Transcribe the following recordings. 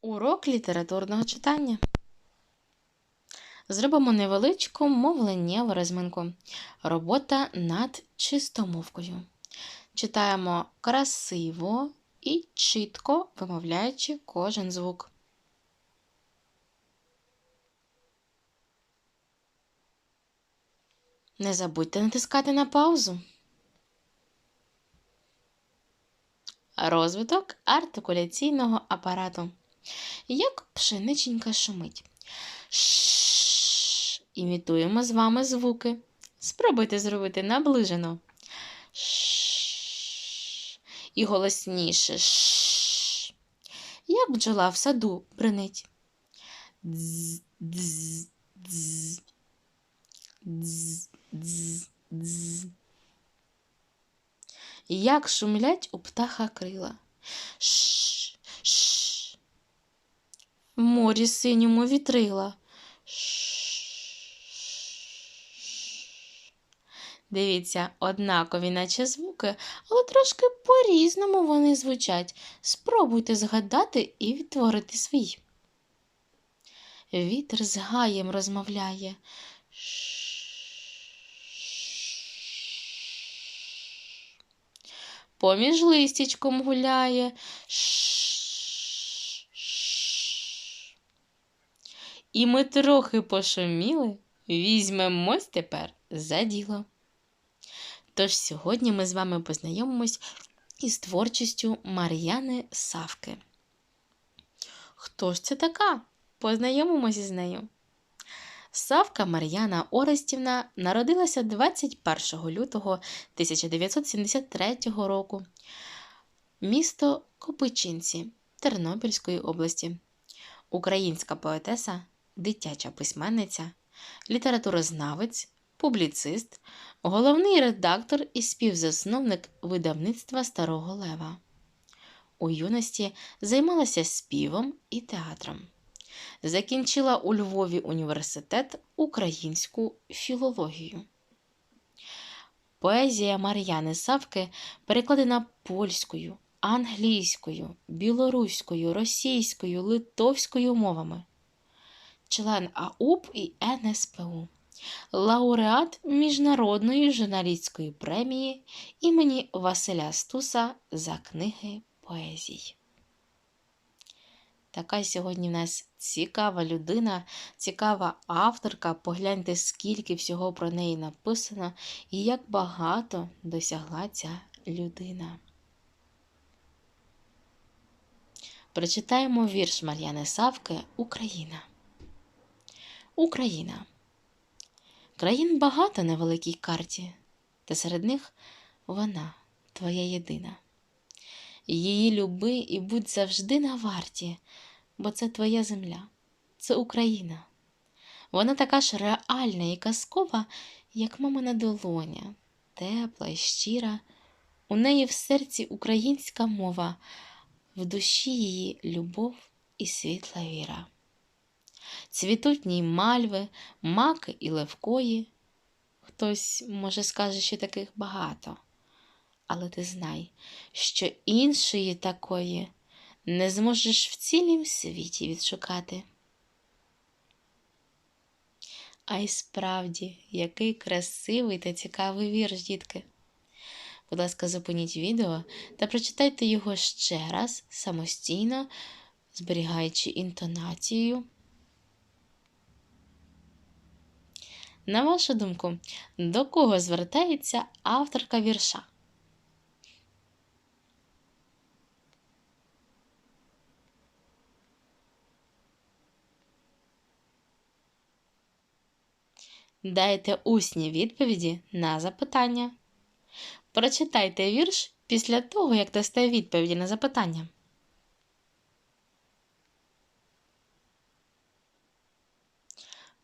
Урок літературного читання. Зробимо невеличку мовленнєву розминку. Робота над чистомовкою. Читаємо красиво і чітко вимовляючи кожен звук. Не забудьте натискати на паузу. Розвиток артикуляційного апарату. Як пшениченька шумить. Ш. Імітуємо з вами звуки. Спробуйте зробити наближено. Ш. І голосніше. Ш. Як бджола в саду бринить. Дз, дз, дз. Дз, дз. Як шумлять у птаха крила. Ш. В морі синьому вітрила. Дивіться, однакові, наче звуки, але трошки по-різному вони звучать. Спробуйте згадати і відтворити свій. Вітер з гаєм розмовляє. Поміж листячком гуляє. І ми трохи пошуміли, візьмемось тепер за діло. Тож сьогодні ми з вами познайомимось із творчістю Мар'яни Савки. Хто ж це така? Познайомимося з нею. Савка Мар'яна Орестівна народилася 21 лютого 1973 року. Місто Копичинці Тернопільської області. Українська поетеса, дитяча письменниця, літературознавець, публіцист, головний редактор і співзасновник видавництва Старого Лева. У юності займалася співом і театром. Закінчила у Львові університет українську філологію. Поезія Мар'яни Савки перекладена польською, англійською, білоруською, російською, литовською мовами. Член АУП і НСПУ, лауреат Міжнародної журналістської премії імені Василя Стуса за книги поезій. Така сьогодні в нас цікава людина, цікава авторка. Погляньте, скільки всього про неї написано і як багато досягла ця людина. Прочитаємо вірш Мар'яни Савки Україна. Україна. Країн багато на великій карті, та серед них вона твоя єдина. Її люби і будь завжди на варті, бо це твоя земля, це Україна. Вона така ж реальна і казкова, як мамина долоня, тепла і щира. У неї в серці українська мова, в душі її любов і світла віра. Цвітуть ній мальви, маки і левкої. Хтось, може, скаже, що таких багато. Але ти знай, що іншої такої не зможеш в цілім світі відшукати. А й справді, який красивий та цікавий вірш, дітки. Будь ласка, зупиніть відео та прочитайте його ще раз самостійно, зберігаючи інтонацію. На вашу думку, до кого звертається авторка вірша? Дайте усні відповіді на запитання. Прочитайте вірш після того, як дасте відповіді на запитання.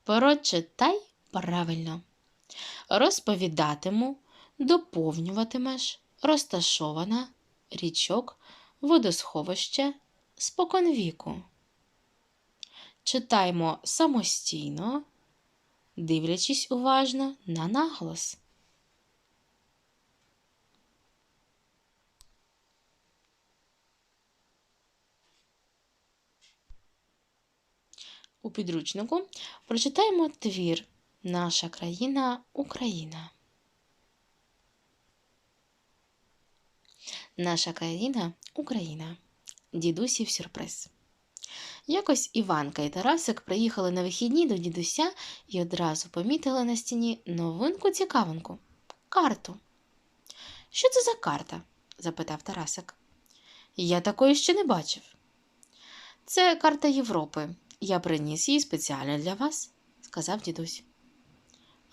Прочитай правильно. Розповідатиму, доповнюватимеш, розташована, річок, водосховище, споконвіку. Читаймо самостійно дивлячись уважно на наголос. У підручнику прочитаємо твір Наша країна Україна. Наша країна Україна. Дідусів сюрприз. Якось Іванка і Тарасик приїхали на вихідні до дідуся і одразу помітили на стіні новинку цікавинку карту. Що це за карта? запитав Тарасик. Я такої ще не бачив. Це карта Європи. Я приніс її спеціально для вас, сказав дідусь.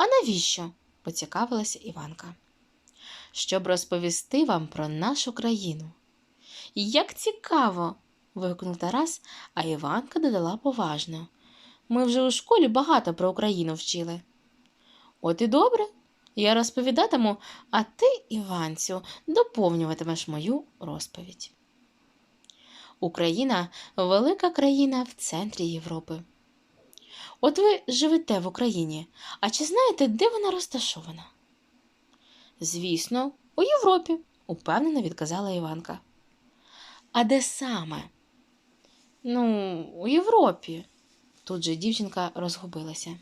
А навіщо? поцікавилася Іванка. Щоб розповісти вам про нашу країну. Як цікаво. вигукнув Тарас, а Іванка додала поважно. Ми вже у школі багато про Україну вчили. От і добре. Я розповідатиму, а ти, Іванцю, доповнюватимеш мою розповідь. Україна велика країна в центрі Європи. От ви живете в Україні, а чи знаєте, де вона розташована? Звісно, у Європі, упевнено відказала Іванка. А де саме? Ну, у Європі. Тут же дівчинка розгубилася.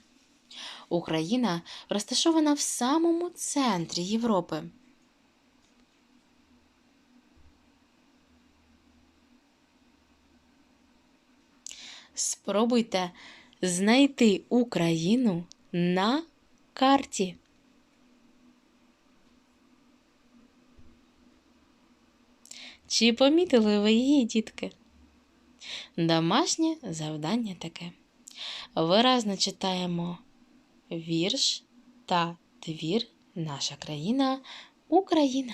Україна розташована в самому центрі Європи. Спробуйте знайти Україну на карті. Чи помітили ви її, дітки? Домашнє завдання таке. Виразно читаємо вірш та твір Наша країна Україна.